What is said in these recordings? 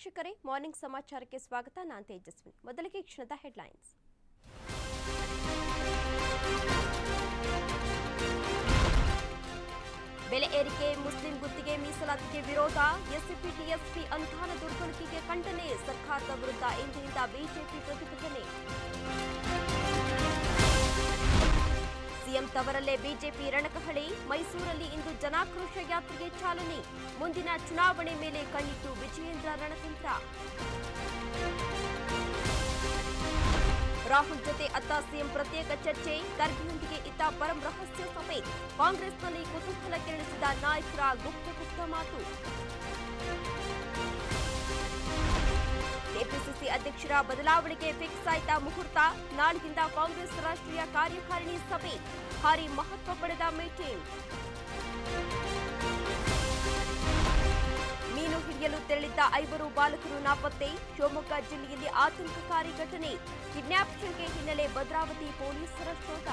ವೀಕ್ಷಕರೇ, ಮಾರ್ನಿಂಗ್ ಸಮಾಚಾರಕ್ಕೆ ಸ್ವಾಗತ. ನಾನ್ ತೇಜಸ್ವಿನಿ. ಮೊದಲಿಗೆ ಕ್ಷಣದ ಹೆಡ್ಲೈನ್ಸ್. ಬೆಲೆ ಏರಿಕೆ, ಮುಸ್ಲಿಂ ಗುತ್ತಿಗೆ ಮೀಸಲಾತಿಗೆ ವಿರೋಧ ಎಸ್ಸಿಪಿ ಟಿಎಸ್ಪಿ ಅನುದಾನ ದುರ್ಬಳಕೆಗೆ ಖಂಡನೆ, ಸರ್ಕಾರದ ವಿರುದ್ಧ ಇಂದಿನಿಂದ ಬಿಜೆಪಿ ಪ್ರತಿಭಟನೆ. ಸಿಎಂ ತವರಲ್ಲೇ ಬಿಜೆಪಿ ರಣಕಹಳಿ, ಮೈಸೂರಲ್ಲಿ ಇಂದು ಜನಾಕ್ರೋಶ ಯಾತ್ರೆಗೆ ಚಾಲನೆ. ಮುಂದಿನ ಚುನಾವಣೆ ಮೇಲೆ ಕಣ್ಣಿಟ್ಟು ರಣತಂತ್ರ ರಾಹುಲ್ ಜೊತೆ ಅತ್ತ ಸಿಎಂ ಪ್ರತ್ಯೇಕ ಚರ್ಚೆ ಖರ್ಗೆಯೊಂದಿಗೆ ಇತ್ತ ಪರಂ ರಹಸ್ಯ ಸಭೆ. ಕಾಂಗ್ರೆಸ್ನಲ್ಲಿ ಕುತೂಹಲ ಕೆರಳಿಸಿದ ನಾಯಕರ ಗುಪ್ತ ಗುಪ್ತ ಮಾತು. ಕೆಪಿಸಿಸಿ ಅಧ್ಯಕ್ಷರ ಬದಲಾವಣೆಗೆ ಫಿಕ್ಸ್ ಆಯ್ತ ಮುಹೂರ್ತ. ನಾಳೆಯಿಂದ ಕಾಂಗ್ರೆಸ್ ರಾಷ್ಟ್ರೀಯ ಕಾರ್ಯಕಾರಿಣಿ ಸಭೆ. ಭಾರಿ ಮಹತ್ವ ಪಡೆದ ಮೀಟಿಂಗ್. ಹಿಡಿಯಲು ತೆರಳಿದ್ದ ಐವರು ಬಾಲಕರು ನಾಪತ್ತೆ. ಶಿವಮೊಗ್ಗ ಜಿಲ್ಲೆಯಲ್ಲಿ ಆತಂಕಕಾರಿ ಘಟನೆ. ಕಿಡ್ನಾಪ್ ಶಂಕೆ ಹಿನ್ನೆಲೆ ಭದ್ರಾವತಿ ಪೊಲೀಸರ ಶೋಧ.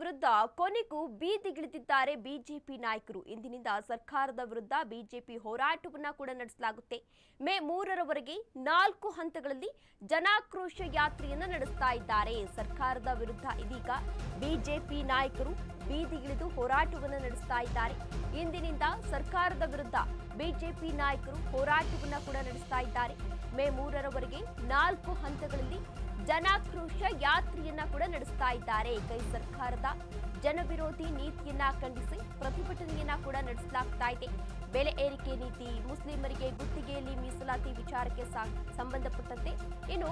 ವಿರುದ್ಧ ಕೊನೆಗೂ ಬೀದಿಗಿಳಿದಿದ್ದಾರೆ ಬಿಜೆಪಿ ನಾಯಕರು. ಇಂದಿನಿಂದ ಸರ್ಕಾರದ ವಿರುದ್ಧ ಬಿಜೆಪಿ ಹೋರಾಟವನ್ನ ಕೂಡ ನಡೆಸಲಾಗುತ್ತೆ. ಮೇ ಮೂರರವರೆಗೆ ನಾಲ್ಕು ಹಂತಗಳಲ್ಲಿ ಜನಾಕ್ರೋಶ ಯಾತ್ರೆಯನ್ನು ನಡೆಸ್ತಾ ಇದ್ದಾರೆ. ಸರ್ಕಾರದ ವಿರುದ್ಧ ಇದೀಗ ಬಿಜೆಪಿ ನಾಯಕರು ಬೀದಿಗಿಳಿದು ಹೋರಾಟವನ್ನು ನಡೆಸ್ತಾ ಇದ್ದಾರೆ. ಇಂದಿನಿಂದ ಸರ್ಕಾರದ ವಿರುದ್ಧ ಬಿಜೆಪಿ ನಾಯಕರು ಹೋರಾಟವನ್ನ ಕೂಡ ನಡೆಸ್ತಾ ಇದ್ದಾರೆ. ಮೇ ಮೂರರವರೆಗೆ ನಾಲ್ಕು ಹಂತಗಳಲ್ಲಿ ಜನಾಕ್ರೋಶ ಯಾತ್ರೆಯನ್ನ ಕೂಡ ನಡೆಸ್ತಾ ಇದ್ದಾರೆ. ಕೈ ಸರ್ಕಾರದ ಜನವಿರೋಧಿ ನೀತಿಯನ್ನ ಖಂಡಿಸಿ ಪ್ರತಿಭಟನೆಯನ್ನ ಕೂಡ ನಡೆಸಲಾಗ್ತಾ ಇದೆ. ಬೆಲೆ ಏರಿಕೆ ನೀತಿ, ಮುಸ್ಲಿಮರಿಗೆ ಗುತ್ತಿಗೆಯಲ್ಲಿ ಮೀಸಲಾತಿ ವಿಚಾರಕ್ಕೆ ಸಂಬಂಧಪಟ್ಟಂತೆ ಇನ್ನು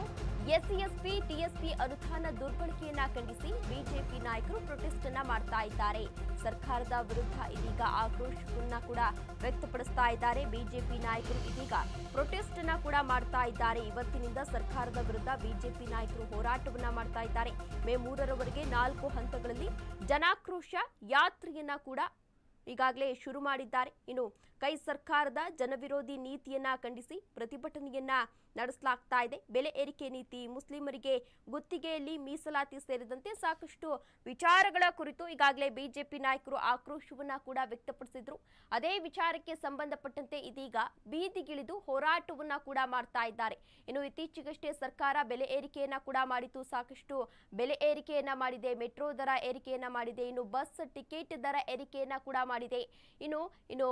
ಎಸ್ಸಿಎಸ್ಪಿ ಟಿಎಸ್ಪಿ ಅನುದಾನ ದುರ್ಬಳಕೆಯನ್ನ ಖಂಡಿಸಿ ಬಿಜೆಪಿ ನಾಯಕರು ಪ್ರೊಟೆಸ್ಟ್ ಅನ್ನ ಮಾಡ್ತಾ ಇದ್ದಾರೆ. ಸರ್ಕಾರದ ವಿರುದ್ಧ ಇದೀಗ ಆಕ್ರೋಶವನ್ನ ಕೂಡ ವ್ಯಕ್ತಪಡಿಸ್ತಾ ಇದ್ದಾರೆ. ಬಿಜೆಪಿ ನಾಯಕರು ಇದೀಗ ಪ್ರೊಟೆಸ್ಟ್ ಅನ್ನ ಕೂಡ ಮಾಡ್ತಾ ಇದ್ದಾರೆ. ಇವತ್ತಿನಿಂದ ಸರ್ಕಾರದ ವಿರುದ್ಧ ಬಿಜೆಪಿ ನಾಯಕರು ಹೋರಾಟವನ್ನ ಮಾಡ್ತಾ ಇದ್ದಾರೆ. ಮೇ ಮೂರರವರೆಗೆ ನಾಲ್ಕು ಹಂತಗಳಲ್ಲಿ ಜನಾಕ್ರೋಶ ಯಾತ್ರೆಯನ್ನ ಕೂಡ ಈಗಾಗಲೇ ಶುರು ಮಾಡಿದ್ದಾರೆ. ಇನ್ನು ಕೈ ಸರ್ಕಾರದ ಜನವಿರೋಧಿ ನೀತಿಯನ್ನ ಖಂಡಿಸಿ ಪ್ರತಿಭಟನೆಯನ್ನ ನಡೆಸಲಾಗ್ತಾ ಇದೆ. ಬೆಲೆ ಏರಿಕೆ ನೀತಿ ಮುಸ್ಲಿಮರಿಗೆ ಗುತ್ತಿಗೆಯಲ್ಲಿ ಮೀಸಲಾತಿ ಸೇರಿದಂತೆ ಸಾಕಷ್ಟು ವಿಚಾರಗಳ ಕುರಿತು ಈಗಾಗಲೇ ಬಿಜೆಪಿ ನಾಯಕರು ಆಕ್ರೋಶವನ್ನ ಕೂಡ ವ್ಯಕ್ತಪಡಿಸಿದ್ರು. ಅದೇ ವಿಚಾರಕ್ಕೆ ಸಂಬಂಧಪಟ್ಟಂತೆ ಇದೀಗ ಬೀದಿಗಿಳಿದು ಹೋರಾಟವನ್ನ ಕೂಡ ಮಾಡ್ತಾ ಇದ್ದಾರೆ. ಇನ್ನು ಇತ್ತೀಚೆಗಷ್ಟೇ ಸರ್ಕಾರ ಬೆಲೆ ಏರಿಕೆಯನ್ನ ಕೂಡ ಮಾಡಿತು ಸಾಕಷ್ಟು ಬೆಲೆ ಏರಿಕೆಯನ್ನ ಮಾಡಿದೆ. ಮೆಟ್ರೋ ದರ ಏರಿಕೆಯನ್ನ ಮಾಡಿದೆ. ಇನ್ನು ಬಸ್ ಟಿಕೆಟ್ ದರ ಏರಿಕೆಯನ್ನ ಕೂಡ ಮಾಡಿದೆ. ಇನ್ನು ಇನ್ನು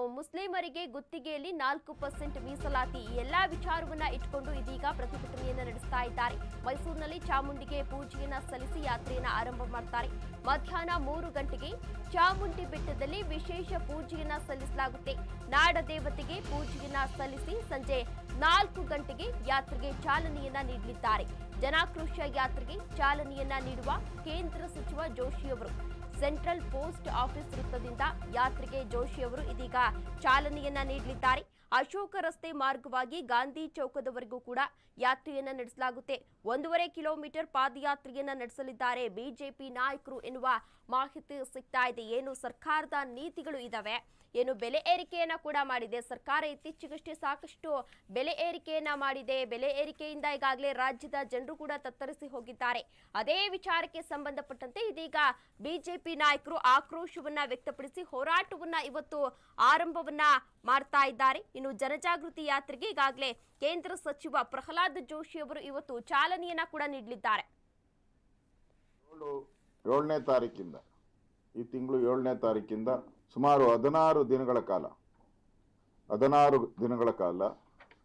ಮುಸ್ಲಿಮರಿಗೆ ಗುತ್ತಿಗೆಯಲ್ಲಿ ನಾಲ್ಕು ಪರ್ಸೆಂಟ್ ಮೀಸಲಾತಿ. ಎಲ್ಲಾ ವಿಚಾರವನ್ನ ಇಟ್ಟುಕೊಂಡು ಇದೀಗ ಪ್ರತಿಭಟನೆಯನ್ನು ನಡೆಸ್ತಾ ಇದ್ದಾರೆ. ಮೈಸೂರಿನಲ್ಲಿ ಚಾಮುಂಡಿಗೆ ಪೂಜೆಯನ್ನ ಸಲ್ಲಿಸಿ ಯಾತ್ರೆಯನ್ನ ಆರಂಭ ಮಾಡ್ತಾರೆ. ಮಧ್ಯಾಹ್ನ ಮೂರು ಗಂಟೆಗೆ ಚಾಮುಂಡಿ ಬೆಟ್ಟದಲ್ಲಿ ವಿಶೇಷ ಪೂಜೆಯನ್ನ ಸಲ್ಲಿಸಲಾಗುತ್ತೆ. ನಾಡ ದೇವತೆಗೆ ಪೂಜೆಯನ್ನ ಸಲ್ಲಿಸಿ ಸಂಜೆ ನಾಲ್ಕು ಗಂಟೆಗೆ ಯಾತ್ರೆಗೆ ಚಾಲನೆಯನ್ನ ನೀಡಲಿದ್ದಾರೆ. ಜನಾಕ್ರೋಶ ಯಾತ್ರೆಗೆ ಚಾಲನೆಯನ್ನ ನೀಡುವ ಕೇಂದ್ರ ಸಚಿವ ಜೋಶಿಯವರು ಸೆಂಟ್ರಲ್ ಪೋಸ್ಟ್ ಆಫೀಸ್ ವೃತ್ತದಿಂದ ಯಾತ್ರೆಗೆ ಜೋಶಿ ಅವರು ಇದೀಗ ಚಾಲನೆಯನ್ನ ನೀಡಲಿದ್ದಾರೆ. ಅಶೋಕ ರಸ್ತೆ ಮಾರ್ಗವಾಗಿ ಗಾಂಧಿ ಚೌಕದವರೆಗೂ ಕೂಡ ಯಾತ್ರೆಯನ್ನ ನಡೆಸಲಾಗುತ್ತೆ. ಒಂದೂವರೆ ಕಿಲೋಮೀಟರ್ ಪಾದಯಾತ್ರೆಯನ್ನ ನಡೆಸಲಿದ್ದಾರೆ ಬಿಜೆಪಿ ನಾಯಕರು ಎನ್ನುವ ಮಾಹಿತಿ ಸಿಗ್ತಾ ಇದೆ. ಏನು ಸರ್ಕಾರದ ನೀತಿಗಳು ಇದಾವೆ? ಏನು ಬೆಲೆ ಏರಿಕೆಯನ್ನ ಕೂಡ ಮಾಡಿದೆ. ಸರ್ಕಾರ ಇತ್ತೀಚೆಗಷ್ಟೇ ಸಾಕಷ್ಟು ಬೆಲೆ ಏರಿಕೆಯನ್ನ ಮಾಡಿದೆ. ಬೆಲೆ ಏರಿಕೆಯಿಂದ ಈಗಾಗಲೇ ರಾಜ್ಯದ ಜನರು ಕೂಡ ತತ್ತರಿಸಿ ಹೋಗಿದ್ದಾರೆ. ಅದೇ ವಿಚಾರಕ್ಕೆ ಸಂಬಂಧಪಟ್ಟಂತೆ ಇದೀಗ ಬಿಜೆಪಿ ನಾಯಕರು ಆಕ್ರೋಶವನ್ನ ವ್ಯಕ್ತಪಡಿಸಿ ಹೋರಾಟವನ್ನ ಇವತ್ತು ಆರಂಭವನ್ನ ಮಾಡ್ತಾ ಇದ್ದಾರೆ. ಇನ್ನು ಜನಜಾಗೃತಿ ಯಾತ್ರೆಗೆ ಈಗಾಗಲೇ ಕೇಂದ್ರ ಸಚಿವ ಪ್ರಹ್ಲಾದ್ ಜೋಶಿ ಅವರು ಇವತ್ತು ಚಾಲನೆಯನ್ನ ಕೂಡ ನೀಡಲಿದ್ದಾರೆ. ಏಳನೇ ತಾರೀಕಿಂದ, ಈ ತಿಂಗಳು ಏಳನೇ ತಾರೀಕಿಂದ ಸುಮಾರು ಹದಿನಾರು ದಿನಗಳ ಕಾಲ, ಹದಿನಾರು ದಿನಗಳ ಕಾಲ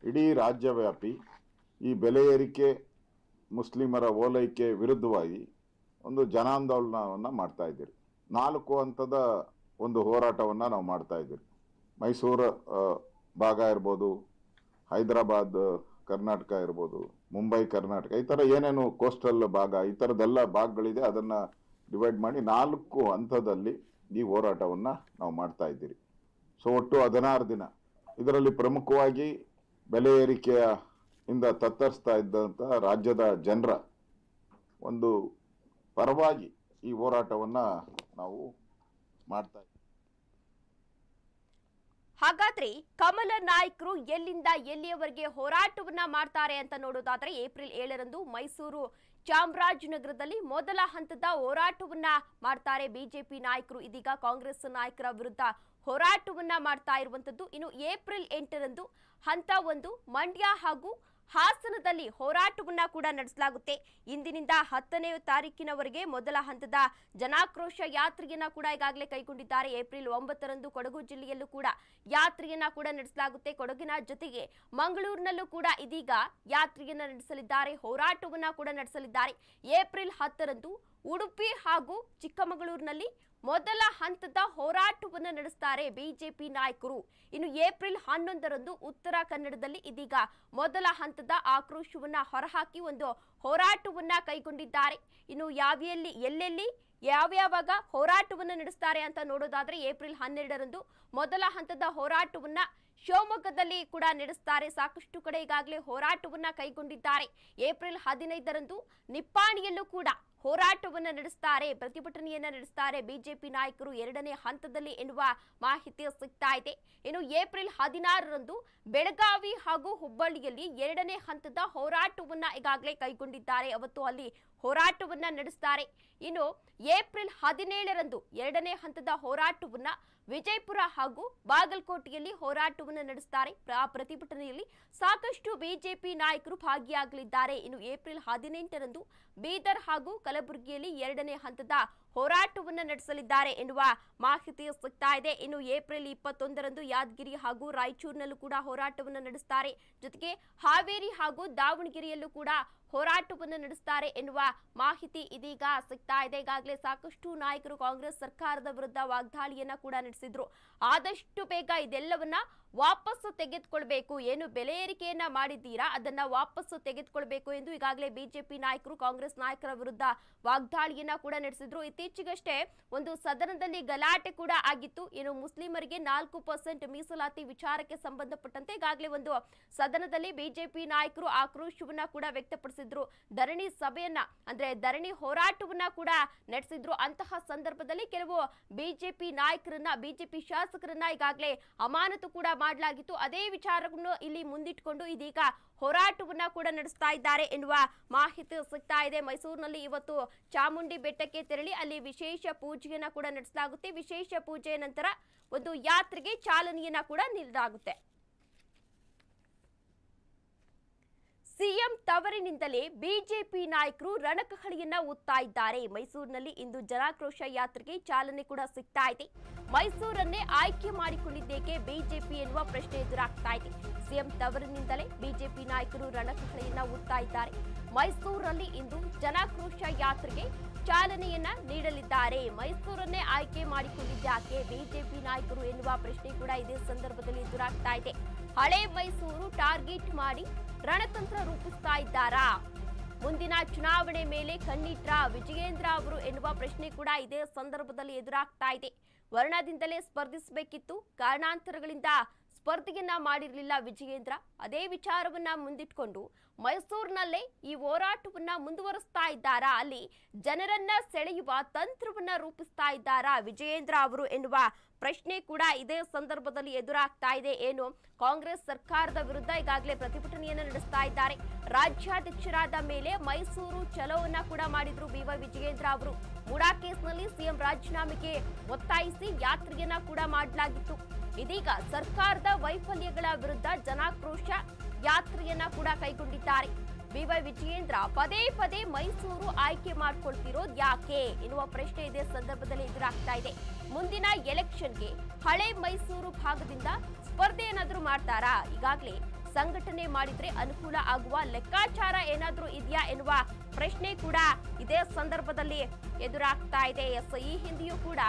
ಇಡೀ ರಾಜ್ಯವ್ಯಾಪಿ ಈ ಬೆಲೆ ಏರಿಕೆ, ಮುಸ್ಲಿಮರ ಓಲೈಕೆ ವಿರುದ್ಧವಾಗಿ ಒಂದು ಜನಾಂದೋಲನವನ್ನು ಮಾಡ್ತಾ ಇದ್ದೀರಿ. ನಾಲ್ಕು ಹಂತದ ಒಂದು ಹೋರಾಟವನ್ನು ನಾವು ಮಾಡ್ತಾ ಇದ್ದೀರಿ. ಮೈಸೂರು ಭಾಗ ಇರ್ಬೋದು, ಹೈದರಾಬಾದ್, ಕರ್ನಾಟಕ ಇರ್ಬೋದು, ಮುಂಬೈ, ಕರ್ನಾಟಕ, ಈ ಥರ ಏನೇನು ಕೋಸ್ಟಲ್ ಭಾಗ, ಈ ಥರದ್ದೆಲ್ಲ ಭಾಗಗಳಿದೆ, ಅದನ್ನು ಡಿವೈಡ್ ಮಾಡಿ ನಾಲ್ಕು ಹಂತದಲ್ಲಿ ಈ ಹೋರಾಟವನ್ನು ನಾವು ಮಾಡ್ತಾ ಇದ್ದೀರಿ. ಸೊ ಒಟ್ಟು ಹದಿನಾರು ದಿನ. ಇದರಲ್ಲಿ ಪ್ರಮುಖವಾಗಿ ಬೆಲೆ ಏರಿಕೆಯ ಇಂದ ತತ್ತರಿಸ್ತಾ ಇದ್ದಂಥ ರಾಜ್ಯದ ಜನರ ಒಂದು ಪರವಾಗಿ ಈ ಹೋರಾಟವನ್ನು ನಾವು ಮಾಡ್ತಾ ಇದ್ದೀವಿ. ಹಾಗಾದ್ರೆ ಕಮಲ ನಾಯಕರು ಎಲ್ಲಿಂದ ಎಲ್ಲಿಯವರೆಗೆ ಹೋರಾಟವನ್ನ ಮಾಡ್ತಾರೆ ಅಂತ ನೋಡೋದಾದ್ರೆ ಏಪ್ರಿಲ್ ಏಳರಂದು ಮೈಸೂರು ಚಾಮರಾಜನಗರದಲ್ಲಿ ಮೊದಲ ಹಂತದ ಹೋರಾಟವನ್ನ ಮಾಡ್ತಾರೆ ಬಿಜೆಪಿ ನಾಯಕರು. ಇದೀಗ ಕಾಂಗ್ರೆಸ್ ನಾಯಕರ ವಿರುದ್ಧ ಹೋರಾಟವನ್ನ ಮಾಡ್ತಾ ಇರುವಂತದ್ದು ಇನ್ನು ಏಪ್ರಿಲ್ ಎಂಟರಂದು. ಹಂತ ಒಂದು ಮಂಡ್ಯ ಹಾಗೂ ಹಾಸನದಲ್ಲಿ ಹೋರಾಟವನ್ನ ಕೂಡ ನಡೆಸಲಾಗುತ್ತೆ. ಇಂದಿನಿಂದ ಹತ್ತನೇ ತಾರೀಕಿನವರೆಗೆ ಮೊದಲ ಹಂತದ ಜನಾಕ್ರೋಶ ಯಾತ್ರೆಯನ್ನ ಕೂಡ ಈಗಾಗಲೇ ಕೈಗೊಂಡಿದ್ದಾರೆ. ಏಪ್ರಿಲ್ ಒಂಬತ್ತರಂದು ಕೊಡಗು ಜಿಲ್ಲೆಯಲ್ಲೂ ಕೂಡ ಯಾತ್ರೆಯನ್ನ ಕೂಡ ನಡೆಸಲಾಗುತ್ತೆ. ಕೊಡಗಿನ ಜೊತೆಗೆ ಮಂಗಳೂರಿನಲ್ಲೂ ಕೂಡ ಇದೀಗ ಯಾತ್ರೆಯನ್ನ ನಡೆಸಲಿದ್ದಾರೆ. ಹೋರಾಟವನ್ನ ಕೂಡ ನಡೆಸಲಿದ್ದಾರೆ. ಏಪ್ರಿಲ್ ಹತ್ತರಂದು ಉಡುಪಿ ಹಾಗೂ ಚಿಕ್ಕಮಗಳೂರಿನಲ್ಲಿ ಮೊದಲ ಹಂತದ ಹೋರಾಟವನ್ನು ನಡೆಸ್ತಾರೆ ಬಿಜೆಪಿ ನಾಯಕರು. ಇನ್ನು ಏಪ್ರಿಲ್ ಹನ್ನೊಂದರಂದು ಉತ್ತರ ಕನ್ನಡದಲ್ಲಿ ಇದೀಗ ಮೊದಲ ಹಂತದ ಆಕ್ರೋಶವನ್ನ ಹೊರಹಾಕಿ ಒಂದು ಹೋರಾಟವನ್ನ ಕೈಗೊಂಡಿದ್ದಾರೆ. ಇನ್ನು ಯಾವೆಲ್ಲಿ, ಎಲ್ಲೆಲ್ಲಿ, ಯಾವ್ಯಾವಾಗ ಹೋರಾಟವನ್ನು ನಡೆಸ್ತಾರೆ ಅಂತ ನೋಡೋದಾದ್ರೆ ಏಪ್ರಿಲ್ ಹನ್ನೆರಡರಂದು ಮೊದಲ ಹಂತದ ಹೋರಾಟವನ್ನ ಶಿವಮೊಗ್ಗದಲ್ಲಿ ಕೂಡ ನಡೆಸ್ತಾರೆ. ಸಾಕಷ್ಟು ಕಡೆ ಈಗಾಗಲೇ ಹೋರಾಟವನ್ನ ಕೈಗೊಂಡಿದ್ದಾರೆ. ಏಪ್ರಿಲ್ ಹದಿನೈದರಂದು ನಿಪ್ಪಾಣಿಯಲ್ಲೂ ಕೂಡ ಹೋರಾಟವನ್ನ ನಡೆಸ್ತಾರೆ, ಪ್ರತಿಭಟನೆಯನ್ನ ನಡೆಸ್ತಾರೆ ಬಿಜೆಪಿ ನಾಯಕರು ಎರಡನೇ ಹಂತದಲ್ಲಿ ಎನ್ನುವ ಮಾಹಿತಿ ಸಿಗ್ತಾ ಇದೆ. ಇನ್ನು ಏಪ್ರಿಲ್ ಹದಿನಾರರಂದು ಬೆಳಗಾವಿ ಹಾಗೂ ಹುಬ್ಬಳ್ಳಿಯಲ್ಲಿ ಎರಡನೇ ಹಂತದ ಹೋರಾಟವನ್ನ ಈಗಾಗಲೇ ಕೈಗೊಂಡಿದ್ದಾರೆ. ಅವತ್ತು ಅಲ್ಲಿ ಹೋರಾಟವನ್ನ ನಡೆಸ್ತಾರೆ. ಇನ್ನು ಏಪ್ರಿಲ್ ಹದಿನೇಳರಂದು ಎರಡನೇ ಹಂತದ ಹೋರಾಟವನ್ನ ವಿಜಯಪುರ ಹಾಗೂ ಬಾಗಲಕೋಟೆಯಲ್ಲಿ ಹೋರಾಟವನ್ನು ನಡೆಸ್ತಾರೆ. ಆ ಪ್ರತಿಭಟನೆಯಲ್ಲಿ ಸಾಕಷ್ಟು ಬಿಜೆಪಿ ನಾಯಕರು ಭಾಗಿಯಾಗಲಿದ್ದಾರೆ. ಇನ್ನು ಏಪ್ರಿಲ್ ಹದಿನೆಂಟರಂದು ಬೀದರ್ ಹಾಗೂ ಕಲಬುರಗಿಯಲ್ಲಿ ಎರಡನೇ ಹಂತದ ಹೋರಾಟವನ್ನು ನಡೆಸಲಿದ್ದಾರೆ ಎನ್ನುವ ಮಾಹಿತಿ ಸಿಗ್ತಾ ಇದೆ. ಇನ್ನು ಏಪ್ರಿಲ್ ಇಪ್ಪತ್ತೊಂದರಂದು ಯಾದಗಿರಿ ಹಾಗೂ ರಾಯಚೂರಿನಲ್ಲೂ ಕೂಡ ಹೋರಾಟವನ್ನು ನಡೆಸ್ತಾರೆ. ಜೊತೆಗೆ ಹಾವೇರಿ ಹಾಗೂ ದಾವಣಗೆರೆಯಲ್ಲೂ ಕೂಡ ಹೋರಾಟವನ್ನು ನಡೆಸ್ತಾರೆ ಎನ್ನುವ ಮಾಹಿತಿ ಇದೀಗ ಸಿಗ್ತಾ ಇದೆ. ಈಗಾಗಲೇ ಸಾಕಷ್ಟು ನಾಯಕರು ಕಾಂಗ್ರೆಸ್ ಸರ್ಕಾರದ ವಿರುದ್ಧ ವಾಗ್ದಾಳಿಯನ್ನ ಕೂಡ ನಡೆಸಿದ್ರು. ಆದಷ್ಟು ಬೇಗ ಇದೆಲ್ಲವನ್ನ ವಾಪಸ್ಸು ತೆಗೆದುಕೊಳ್ಬೇಕು. ಏನು ಬೆಲೆ ಏರಿಕೆಯನ್ನ ಮಾಡಿದ್ದೀರಾ? ಅದನ್ನ ವಾಪಸ್ಸು ತೆಗೆದುಕೊಳ್ಬೇಕು ಎಂದು ಈಗಾಗಲೇ ಬಿಜೆಪಿ ನಾಯಕರು ಕಾಂಗ್ರೆಸ್ ನಾಯಕರ ವಿರುದ್ಧ ವಾಗ್ದಾಳಿಯನ್ನ ಕೂಡ ನಡೆಸಿದ್ರು. ಇತ್ತೀಚೆಗಷ್ಟೇ ಒಂದು ಸದನದಲ್ಲಿ ಗಲಾಟೆ ಕೂಡ ಆಗಿತ್ತು. ಏನು ಮುಸ್ಲಿಮರಿಗೆ ನಾಲ್ಕು ಪರ್ಸೆಂಟ್ ಮೀಸಲಾತಿ ವಿಚಾರಕ್ಕೆ ಸಂಬಂಧಪಟ್ಟಂತೆ ಈಗಾಗಲೇ ಒಂದು ಸದನದಲ್ಲಿ ಬಿಜೆಪಿ ನಾಯಕರು ಆಕ್ರೋಶವನ್ನ ಕೂಡ ವ್ಯಕ್ತಪಡಿಸಿದ್ರು. ಧರಣಿ ಸಭೆಯನ್ನ, ಅಂದ್ರೆ ಧರಣಿ ಹೋರಾಟವನ್ನ ಕೂಡ ನಡೆಸಿದ್ರು. ಅಂತಹ ಸಂದರ್ಭದಲ್ಲಿ ಕೆಲವು ಬಿಜೆಪಿ ನಾಯಕರನ್ನ, ಬಿಜೆಪಿ ಶಾಸಕರನ್ನ ಈಗಾಗಲೇ ಅಮಾನತು ಕೂಡ ಮಾಡಲಾಗಿತ್ತು. ಅದೇ ವಿಚಾರವನ್ನು ಇಲ್ಲಿ ಮುಂದಿಟ್ಕೊಂಡು ಇದೀಗ ಹೋರಾಟವನ್ನ ಕೂಡ ನಡೆಸ್ತಾ ಇದ್ದಾರೆ ಎನ್ನುವ ಮಾಹಿತಿ ಸಿಗ್ತಾ ಇದೆ. ಮೈಸೂರಿನಲ್ಲಿ ಇವತ್ತು ಚಾಮುಂಡಿ ಬೆಟ್ಟಕ್ಕೆ ತೆರಳಿ ಅಲ್ಲಿ ವಿಶೇಷ ಪೂಜೆಯನ್ನ ಕೂಡ ನಡೆಸಲಾಗುತ್ತೆ. ವಿಶೇಷ ಪೂಜೆಯ ನಂತರ ಒಂದು ಯಾತ್ರೆಗೆ ಚಾಲನೆಯನ್ನ ಕೂಡ ನೀಡಲಾಗುತ್ತೆ. ಸಿಎಂ ತವರಿನಿಂದಲೇ ಬಿಜೆಪಿ ನಾಯಕರು ರಣಕಹಳಿಯನ್ನ ಒತ್ತಾ ಇದ್ದಾರೆ. ಮೈಸೂರಿನಲ್ಲಿ ಇಂದು ಜನಾಕ್ರೋಶ ಯಾತ್ರೆಗೆ ಚಾಲನೆ ಕೂಡ ಸಿಗ್ತಾ ಇದೆ. ಮೈಸೂರನ್ನೇ ಆಯ್ಕೆ ಮಾಡಿಕೊಂಡಿದ್ದೇಕೆ ಬಿಜೆಪಿ ಎನ್ನುವ ಪ್ರಶ್ನೆ ಎದುರಾಗ್ತಾ ಇದೆ. ಸಿಎಂ ತವರಿನಿಂದಲೇ ಬಿಜೆಪಿ ನಾಯಕರು ರಣಕಹಳಿಯನ್ನ ಒತ್ತಾ ಇದ್ದಾರೆ. ಮೈಸೂರಲ್ಲಿ ಇಂದು ಜನಾಕ್ರೋಶ ಯಾತ್ರೆಗೆ ಚಾಲನೆಯನ್ನ ನೀಡಲಿದ್ದಾರೆ. ಮೈಸೂರನ್ನೇ ಆಯ್ಕೆ ಮಾಡಿಕೊಂಡಿದ್ದಾಕೆ ಬಿಜೆಪಿ ನಾಯಕರು ಎನ್ನುವ ಪ್ರಶ್ನೆ ಕೂಡ ಇದೇ ಸಂದರ್ಭದಲ್ಲಿ ಎದುರಾಗ್ತಾ ಇದೆ. ಹಳೆ ಮೈಸೂರು ಟಾರ್ಗೆಟ್ ಮಾಡಿ ರಣತಂತ್ರ ರೂಪಿಸ್ತಾ ಇದ್ದಾರಾ? ಮುಂದಿನ ಚುನಾವಣೆ ಮೇಲೆ ಕಣ್ಣಿಟ್ರ ವಿಜಯೇಂದ್ರ ಅವರು ಎನ್ನುವ ಪ್ರಶ್ನೆ ಕೂಡ ಇದೇ ಸಂದರ್ಭದಲ್ಲಿ ಎದುರಾಗ್ತಾ ಇದೆ. ವರ್ಣದಿಂದಲೇ ಸ್ಪರ್ಧಿಸಬೇಕಿತ್ತು. ಕಾರಣಾಂತರಗಳಿಂದ ಸ್ಪರ್ಧೆಯನ್ನ ಮಾಡಿರಲಿಲ್ಲ ವಿಜಯೇಂದ್ರ. ಅದೇ ವಿಚಾರವನ್ನ ಮುಂದಿಟ್ಕೊಂಡು ಮೈಸೂರಿನಲ್ಲೇ ಈ ಹೋರಾಟವನ್ನ ಮುಂದುವರಿಸ್ತಾ ಇದ್ದಾರಾ? ಅಲ್ಲಿ ಜನರನ್ನ ಸೆಳೆಯುವ ತಂತ್ರವನ್ನ ರೂಪಿಸ್ತಾ ಇದ್ದಾರಾ ವಿಜಯೇಂದ್ರ ಅವರು ಎನ್ನುವ ಪ್ರಶ್ನೆ ಕೂಡ ಇದೇ ಸಂದರ್ಭದಲ್ಲಿ ಎದುರಾಗ್ತಾ ಇದೆ. ಏನು, ಕಾಂಗ್ರೆಸ್ ಸರ್ಕಾರದ ವಿರುದ್ಧ ಈಗಾಗಲೇ ಪ್ರತಿಭಟನೆಯನ್ನು ನಡೆಸ್ತಾ ಇದ್ದಾರೆ. ರಾಜ್ಯಾಧ್ಯಕ್ಷರಾದ ಮೇಲೆ ಮೈಸೂರು ಚಲೋವನ್ನ ಕೂಡ ಮಾಡಿದ್ರು ಬಿ ವೈ ವಿಜಯೇಂದ್ರ ಅವರು. ಮುಡಾ ಕೇಸ್ನಲ್ಲಿ ಸಿಎಂ ರಾಜೀನಾಮೆಗೆ ಒತ್ತಾಯಿಸಿ ಯಾತ್ರೆಯನ್ನ ಕೂಡ ಮಾಡಲಾಗಿತ್ತು. ಇದೀಗ ಸರ್ಕಾರದ ವೈಫಲ್ಯಗಳ ವಿರುದ್ಧ ಜನಾಕ್ರೋಶ ಯಾತ್ರೆಯನ್ನ ಕೂಡ ಕೈಗೊಂಡಿದ್ದಾರೆ. ಬಿವೈ ವಿಜಯೇಂದ್ರ ಪದೇ ಪದೇ ಮೈಸೂರು ಆಯ್ಕೆ ಮಾಡ್ಕೊಳ್ತಿರೋದು ಯಾಕೆ ಎನ್ನುವ ಪ್ರಶ್ನೆ ಇದೇ ಸಂದರ್ಭದಲ್ಲಿ ಎದುರಾಗ್ತಾ ಇದೆ. ಮುಂದಿನ ಎಲೆಕ್ಷನ್ಗೆ ಹಳೆ ಮೈಸೂರು ಭಾಗದಿಂದ ಸ್ಪರ್ಧೆ ಏನಾದರೂ ಮಾಡ್ತಾರಾ? ಈಗಾಗಲೇ ಸಂಘಟನೆ ಮಾಡಿದ್ರೆ ಅನುಕೂಲ ಆಗುವ ಲೆಕ್ಕಾಚಾರ ಏನಾದರೂ ಇದೆಯಾ ಎನ್ನುವ ಪ್ರಶ್ನೆ ಕೂಡ ಇದೇ ಸಂದರ್ಭದಲ್ಲಿ ಎದುರಾಗ್ತಾ ಇದೆ. ಎಸ್ ಈ ಹಿಂದೆಯೂ ಕೂಡ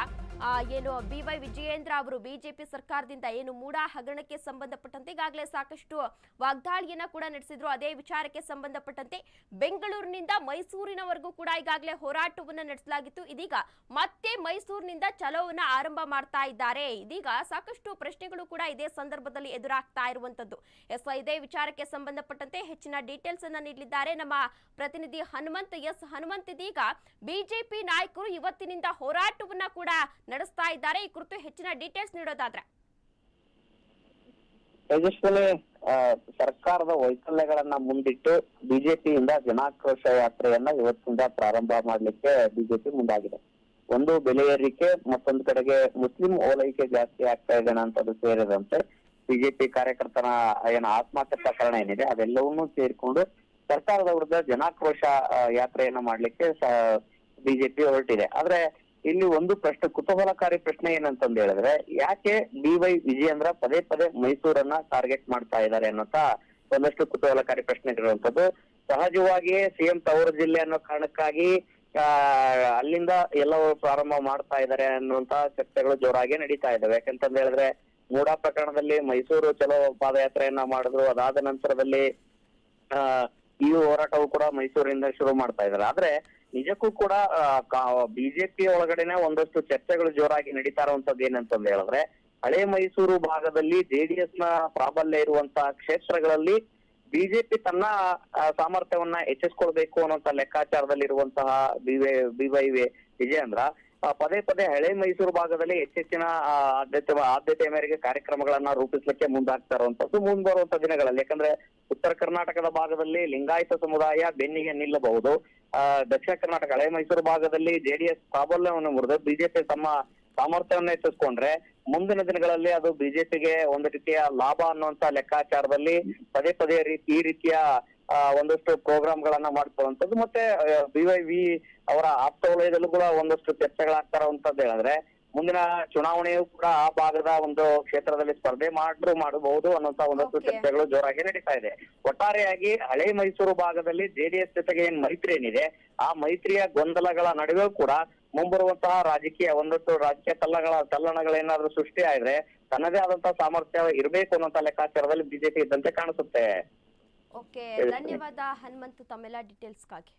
ಏನು ಬಿ ವೈ ವಿಜಯೇಂದ್ರ ಅವರು ಬಿಜೆಪಿ ಸರ್ಕಾರದಿಂದ ಏನು ಮೂಡ ಹಗರಣಕ್ಕೆ ಸಂಬಂಧಪಟ್ಟಂತೆ ಈಗಾಗಲೇ ಸಾಕಷ್ಟು ವಾಗ್ದಾಳಿಯನ್ನ ಕೂಡ ನಡೆಸಿದ್ರು. ಅದೇ ವಿಚಾರಕ್ಕೆ ಸಂಬಂಧಪಟ್ಟಂತೆ ಬೆಂಗಳೂರಿನಿಂದ ಮೈಸೂರಿನವರೆಗೂ ಕೂಡ ಈಗಾಗಲೇ ಹೋರಾಟವನ್ನ ನಡೆಸಲಾಗಿತ್ತು. ಇದೀಗ ಮತ್ತೆ ಮೈಸೂರಿನಿಂದ ಚಲೋವನ್ನ ಆರಂಭ ಮಾಡ್ತಾ ಇದ್ದಾರೆ. ಇದೀಗ ಸಾಕಷ್ಟು ಪ್ರಶ್ನೆಗಳು ಕೂಡ ಇದೇ ಸಂದರ್ಭದಲ್ಲಿ ಎದುರಾಗ್ತಾ ಇರುವಂತದ್ದು. ಎಸ್ ಇದೇ ವಿಚಾರಕ್ಕೆ ಸಂಬಂಧಪಟ್ಟಂತೆ ಹೆಚ್ಚಿನ ಡೀಟೇಲ್ಸ್ ಅನ್ನ ನೀಡಲಿದ್ದಾರೆ. ನಮ್ಮ ಪ್ರತಿನಿಧಿ ಹನುಮಂತ್, ಎಸ್, ಹನುಮಂತ್, ಇದೀಗ ಬಿಜೆಪಿ ನಾಯಕರು ಇವತ್ತಿನಿಂದ ಹೋರಾಟವನ್ನ ಕೂಡ ನಡೆಸ್ತಾ ಇದ್ದಾರೆ. ಈ ಕುರಿತು ಹೆಚ್ಚಿನ ಡೀಟೇಲ್ಸ್ ನೀಡೋದಾದ್ರೆ. ತೇಜಸ್ವಿನಿ ಸರ್ಕಾರದ ವೈಫಲ್ಯಗಳನ್ನ ಮುಂದಿಟ್ಟು ಬಿಜೆಪಿಯಿಂದ ಜನಾಕ್ರೋಶ ಯಾತ್ರೆಯನ್ನ ಇವತ್ತಿಂದ ಪ್ರಾರಂಭ ಮಾಡಲಿಕ್ಕೆ ಬಿಜೆಪಿ ಮುಂದಾಗಿದೆ. ಒಂದು ಬೆಲೆ ಏರಿಕೆ, ಮತ್ತೊಂದು ಕಡೆಗೆ ಮುಸ್ಲಿಂ ಓಲೈಕೆ ಜಾಸ್ತಿ ಆಗ್ತಾ ಇದೆ ಅನ್ನೋದು ಸೇರಿದಂತೆ ಬಿಜೆಪಿ ಕಾರ್ಯಕರ್ತನ ಏನ ಆತ್ಮಹತ್ಯೆ ಪ್ರಕರಣ ಏನಿದೆ, ಅದೆಲ್ಲವನ್ನೂ ಸೇರಿಕೊಂಡು ಸರ್ಕಾರದ ವಿರುದ್ಧ ಜನಾಕ್ರೋಶ ಯಾತ್ರೆಯನ್ನ ಮಾಡ್ಲಿಕ್ಕೆ ಬಿಜೆಪಿ ಹೊರಟಿದೆ. ಆದ್ರೆ ಇಲ್ಲಿ ಒಂದು ಪ್ರಶ್ನೆ, ಕುತೂಹಲಕಾರಿ ಪ್ರಶ್ನೆ ಏನಂತಂದ್ ಹೇಳಿದ್ರೆ, ಯಾಕೆ ಡಿ ವೈ ವಿಜಯೇಂದ್ರ ಪದೇ ಪದೇ ಮೈಸೂರನ್ನ ಟಾರ್ಗೆಟ್ ಮಾಡ್ತಾ ಇದ್ದಾರೆ ಅನ್ನೋಂತ ಒಂದಷ್ಟು ಕುತೂಹಲಕಾರಿ ಪ್ರಶ್ನೆಗಳಿರುವಂತದ್ದು ಸಹಜವಾಗಿಯೇ ಸಿಎಂ ತವರು ಜಿಲ್ಲೆ ಅನ್ನೋ ಕಾರಣಕ್ಕಾಗಿ ಅಲ್ಲಿಂದ ಎಲ್ಲವೂ ಪ್ರಾರಂಭ ಮಾಡ್ತಾ ಇದ್ದಾರೆ ಅನ್ನುವಂತ ಚರ್ಚೆಗಳು ಜೋರಾಗಿ ನಡೀತಾ ಇದ್ದಾವೆ. ಯಾಕಂತಂದ್ ಹೇಳಿದ್ರೆ, ಮೂಡಾ ಪ್ರಕರಣದಲ್ಲಿ ಮೈಸೂರು ಚಲೋ ಪಾದಯಾತ್ರೆಯನ್ನ ಮಾಡಿದ್ರು. ಅದಾದ ನಂತರದಲ್ಲಿ, ಆ, ಈ ಹೋರಾಟವು ಕೂಡ ಮೈಸೂರಿಂದ ಶುರು ಮಾಡ್ತಾ ಇದ್ದಾರೆ. ಆದ್ರೆ ನಿಜಕ್ಕೂ ಕೂಡ ಬಿಜೆಪಿ ಒಳಗಡೆನೆ ಒಂದಷ್ಟು ಚರ್ಚೆಗಳು ಜೋರಾಗಿ ನಡೀತಾ ಇರುವಂತದ್ದು ಏನಂತಂದ ಹೇಳಿದ್ರೆ, ಹಳೆ ಮೈಸೂರು ಭಾಗದಲ್ಲಿ ಜೆಡಿಎಸ್ನ ಪ್ರಾಬಲ್ಯ ಇರುವಂತಹ ಕ್ಷೇತ್ರಗಳಲ್ಲಿ ಬಿಜೆಪಿ ತನ್ನ ಸಾಮರ್ಥ್ಯವನ್ನ ಹೆಚ್ಚಿಸ್ಕೊಳ್ಬೇಕು ಅನ್ನುವಂತ ಲೆಕ್ಕಾಚಾರದಲ್ಲಿ ಇರುವಂತಹ ಬಿವೈ ವಿಜಯೇಂದ್ರ ಪದೇ ಪದೇ ಹಳೆ ಮೈಸೂರು ಭಾಗದಲ್ಲಿ ಹೆಚ್ಚೆಚ್ಚಿನ ಆದ್ಯತೆ, ಆದ್ಯತೆಯ ಮೇರೆಗೆ ಕಾರ್ಯಕ್ರಮಗಳನ್ನ ರೂಪಿಸಲಿಕ್ಕೆ ಮುಂದಾಗ್ತಾ ಇರುವಂತದ್ದು ಮುಂಬರುವಂತ ದಿನಗಳಲ್ಲಿ. ಯಾಕಂದ್ರೆ ಉತ್ತರ ಕರ್ನಾಟಕದ ಭಾಗದಲ್ಲಿ ಲಿಂಗಾಯತ ಸಮುದಾಯ ಬೆನ್ನಿಗೆ ನಿಲ್ಲಬಹುದು. ದಕ್ಷಿಣ ಕರ್ನಾಟಕ ಹಳೆ ಮೈಸೂರು ಭಾಗದಲ್ಲಿ ಜೆಡಿಎಸ್ ಪ್ರಾಬಲ್ಯವನ್ನು ಮುರಿದು ಬಿಜೆಪಿ ತಮ್ಮ ಸಾಮರ್ಥ್ಯವನ್ನು ಹೆಚ್ಚಿಸ್ಕೊಂಡ್ರೆ ಮುಂದಿನ ದಿನಗಳಲ್ಲಿ ಅದು ಬಿಜೆಪಿಗೆ ಒಂದು ರೀತಿಯ ಲಾಭ ಅನ್ನುವಂತ ಲೆಕ್ಕಾಚಾರದಲ್ಲಿ ಪದೇ ಪದೇ ರೀತಿ ಈ ರೀತಿಯ ಆ, ಒಂದಷ್ಟು ಪ್ರೋಗ್ರಾಮ್ಗಳನ್ನ ಮಾಡ್ಕೊಳ್ಳುವಂಥದ್ದು ಮತ್ತೆ ಬಿ ವೈ ವಿ ಅವರ ಆಪ್ತ ವಲಯದಲ್ಲೂ ಕೂಡ ಒಂದಷ್ಟು ಚರ್ಚೆಗಳಾಗ್ತಾರ ಅಂತದ್ದು ಹೇಳಿದ್ರೆ ಮುಂದಿನ ಚುನಾವಣೆಯೂ ಕೂಡ ಆ ಭಾಗದ ಒಂದು ಕ್ಷೇತ್ರದಲ್ಲಿ ಸ್ಪರ್ಧೆ ಮಾಡ್ರು ಮಾಡಬಹುದು ಅನ್ನುವಂತ ಒಂದಷ್ಟು. ಚರ್ಚೆಗಳು ಜೋರಾಗಿ ನಡೀತಾ ಇದೆ ಒಟ್ಟಾರೆಯಾಗಿ ಹಳೆ ಮೈಸೂರು ಭಾಗದಲ್ಲಿ ಜೆಡಿಎಸ್ ಜೊತೆಗೆ ಏನ್ ಮೈತ್ರಿ ಏನಿದೆ ಆ ಮೈತ್ರಿಯ ಗೊಂದಲಗಳ ನಡುವೆ ಕೂಡ ಮುಂಬರುವಂತಹ ರಾಜಕೀಯ ಒಂದಷ್ಟು ರಾಜಕೀಯ ತಲ್ಲಗಳ ತಲ್ಲಣಗಳೇನಾದ್ರೂ ಸೃಷ್ಟಿ ಆದ್ರೆ ತನ್ನದೇ ಆದಂತಹ ಸಾಮರ್ಥ್ಯ ಇರಬೇಕು ಅನ್ನುವಂತ ಲೆಕ್ಕಾಚಾರದಲ್ಲಿ ಬಿಜೆಪಿ ಇದ್ದಂತೆ ಕಾಣಿಸುತ್ತೆ ಓಕೆ. ಧನ್ಯವಾದ ಹನುಮಂತು ತಮ್ಮೆಲ್ಲ ಡೀಟೇಲ್ಸ್ಗಾಗಿ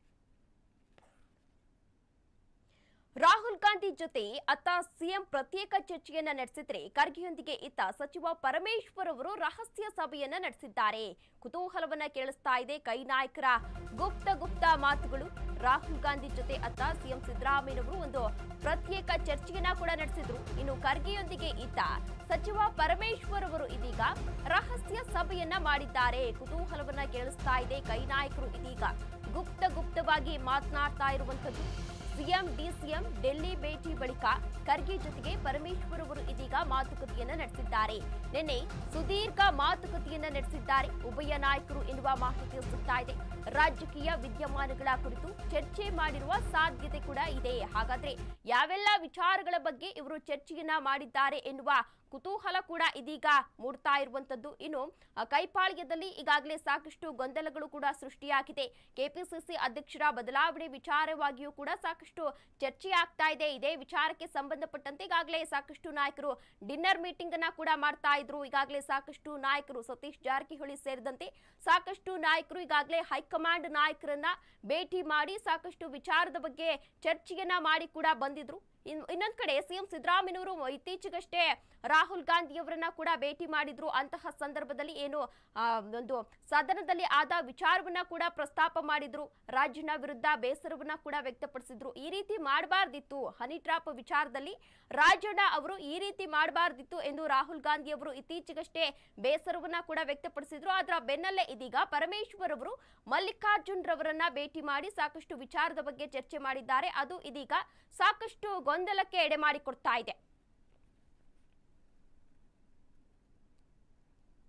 ರಾಹುಲ್ ಗಾಂಧಿ ಜೊತೆ ಅತ್ತ ಸಿಎಂ ಪ್ರತ್ಯೇಕ ಚರ್ಚೆಯನ್ನ ನಡೆಸಿದ್ರೆ ಖರ್ಗೆಯೊಂದಿಗೆ ಇತ್ತ ಸಚಿವ ಪರಮೇಶ್ವರ್ ಅವರು ರಹಸ್ಯ ಸಭೆಯನ್ನ ನಡೆಸಿದ್ದಾರೆ. ಕುತೂಹಲವನ್ನ ಕೇಳಿಸ್ತಾ ಇದೆ ಕೈ ನಾಯಕರ. ಗುಪ್ತ ಗುಪ್ತ ಮಾತುಗಳು. ರಾಹುಲ್ ಗಾಂಧಿ ಜೊತೆ ಅತ್ತ ಸಿಎಂ ಸಿದ್ದರಾಮಯ್ಯನವರು ಒಂದು ಪ್ರತ್ಯೇಕ ಚರ್ಚೆಯನ್ನ ಕೂಡ ನಡೆಸಿದ್ರು. ಇನ್ನು ಖರ್ಗೆಯೊಂದಿಗೆ ಇತ್ತ ಸಚಿವ ಪರಮೇಶ್ವರ್ ಅವರು ಇದೀಗ ರಹಸ್ಯ ಸಭೆಯನ್ನ ಮಾಡಿದ್ದಾರೆ. ಕುತೂಹಲವನ್ನ ಕೇಳಿಸ್ತಾ ಇದೆ ಕೈ ನಾಯಕರು ಇದೀಗ. ಗುಪ್ತ ಗುಪ್ತವಾಗಿ ಮಾತನಾಡ್ತಾ ಇರುವಂತದ್ದು ಸಿಎಂ, ಡಿಸಿಎಂ, ಡೆಲ್ಲಿ ಭೇಟಿ ಬಳಿಕ ಖರ್ಗೆ ಜೊತೆಗೆ ಪರಮೇಶ್ವರ್ ಅವರು ಇದೀಗ ಮಾತುಕತೆಯನ್ನ ನಡೆಸಿದ್ದಾರೆ. ನಿನ್ನೆ ಸುದೀರ್ಘ ಮಾತುಕತೆಯನ್ನ ನಡೆಸಿದ್ದಾರೆ. ಉಭಯ ನಾಯಕರು ಎನ್ನುವ ಮಾಹಿತಿ ಸಿಗ್ತಾ ಇದೆ. ರಾಜಕೀಯ ವಿದ್ಯಮಾನಗಳ ಕುರಿತು ಚರ್ಚೆ ಮಾಡಿರುವ ಸಾಧ್ಯತೆ ಕೂಡ ಇದೆ. ಹಾಗಾದ್ರೆ ಯಾವೆಲ್ಲ ವಿಚಾರಗಳ ಬಗ್ಗೆ ಇವರು ಚರ್ಚೆಯನ್ನ ಮಾಡಿದ್ದಾರೆ ಎನ್ನುವ ಕುತೂಹಲ ಕೂಡ ಇದೀಗ ಮೂಡ್ತಾ ಇರುವಂತದ್ದು. ಇನ್ನು ಕೈಪಾಳ್ಯದಲ್ಲಿ ಈಗಾಗಲೇ ಸಾಕಷ್ಟು ಗೊಂದಲಗಳು ಕೂಡ ಸೃಷ್ಟಿಯಾಗಿದೆ. ಕೆಪಿಸಿಸಿ ಅಧ್ಯಕ್ಷರ ಬದಲಾವಣೆ ವಿಚಾರವಾಗಿಯೂ ಕೂಡ ಸಾಕಷ್ಟು ಚರ್ಚೆ ಆಗ್ತಾ ಇದೆ. ಇದೇ ವಿಚಾರಕ್ಕೆ ಸಂಬಂಧಪಟ್ಟಂತೆ ಈಗಾಗಲೇ ಸಾಕಷ್ಟು ನಾಯಕರು ಡಿನ್ನರ್ ಮೀಟಿಂಗ್ ಅನ್ನ ಕೂಡ ಮಾಡ್ತಾ ಇದ್ರು. ಈಗಾಗಲೇ ಸಾಕಷ್ಟು ನಾಯಕರು ಸತೀಶ್ ಜಾರಕಿಹೊಳಿ ಸೇರಿದಂತೆ ಸಾಕಷ್ಟು ನಾಯಕರು ಈಗಾಗಲೇ ಹೈಕಮಾಂಡ್ ನಾಯಕರನ್ನ ಭೇಟಿ ಮಾಡಿ ಸಾಕಷ್ಟು ವಿಚಾರದ ಬಗ್ಗೆ ಚರ್ಚೆಯನ್ನ ಮಾಡಿ ಕೂಡ ಬಂದಿದ್ರು. ಇನ್ನೊಂದ್ ಕಡೆ ಸಿಎಂ ಸಿದ್ದರಾಮಯ್ಯನವರು ಇತ್ತೀಚೆಗಷ್ಟೇ ರಾಹುಲ್ ಗಾಂಧಿಯವರನ್ನ ಕೂಡ ಭೇಟಿ ಮಾಡಿದ್ರು. ಅಂತಹ ಸಂದರ್ಭದಲ್ಲಿ ಏನು ಒಂದು ಸದನದಲ್ಲಿ ಆದ ವಿಚಾರವನ್ನ ಕೂಡ ಪ್ರಸ್ತಾಪ ಮಾಡಿದ್ರು. ರಾಜ್ಯನ ವಿರುದ್ಧ ಬೇಸರವನ್ನ ಕೂಡ ವ್ಯಕ್ತಪಡಿಸಿದ್ರು. ಈ ರೀತಿ ಮಾಡಬಾರ್ದಿತ್ತು. ಹನಿ ಟ್ರಾಪ್ ವಿಚಾರದಲ್ಲಿ ರಾಜಣ್ಣ ಅವರು ಈ ರೀತಿ ಮಾಡಬಾರ್ದಿತ್ತು ಎಂದು ರಾಹುಲ್ ಗಾಂಧಿ ಅವರು ಇತ್ತೀಚೆಗಷ್ಟೇ ಬೇಸರವನ್ನ ಕೂಡ ವ್ಯಕ್ತಪಡಿಸಿದ್ರು. ಅದರ ಬೆನ್ನಲ್ಲೇ ಇದೀಗ ಪರಮೇಶ್ವರ್ ಅವರು ಮಲ್ಲಿಕಾರ್ಜುನ್ ರವರನ್ನ ಭೇಟಿ ಮಾಡಿ ಸಾಕಷ್ಟು ವಿಚಾರದ ಬಗ್ಗೆ ಚರ್ಚೆ ಮಾಡಿದ್ದಾರೆ. ಅದು ಇದೀಗ ಸಾಕಷ್ಟು ಗೊಂದಲಕ್ಕೆ ಎಡೆ ಮಾಡಿಕೊಡ್ತಾ ಇದೆ.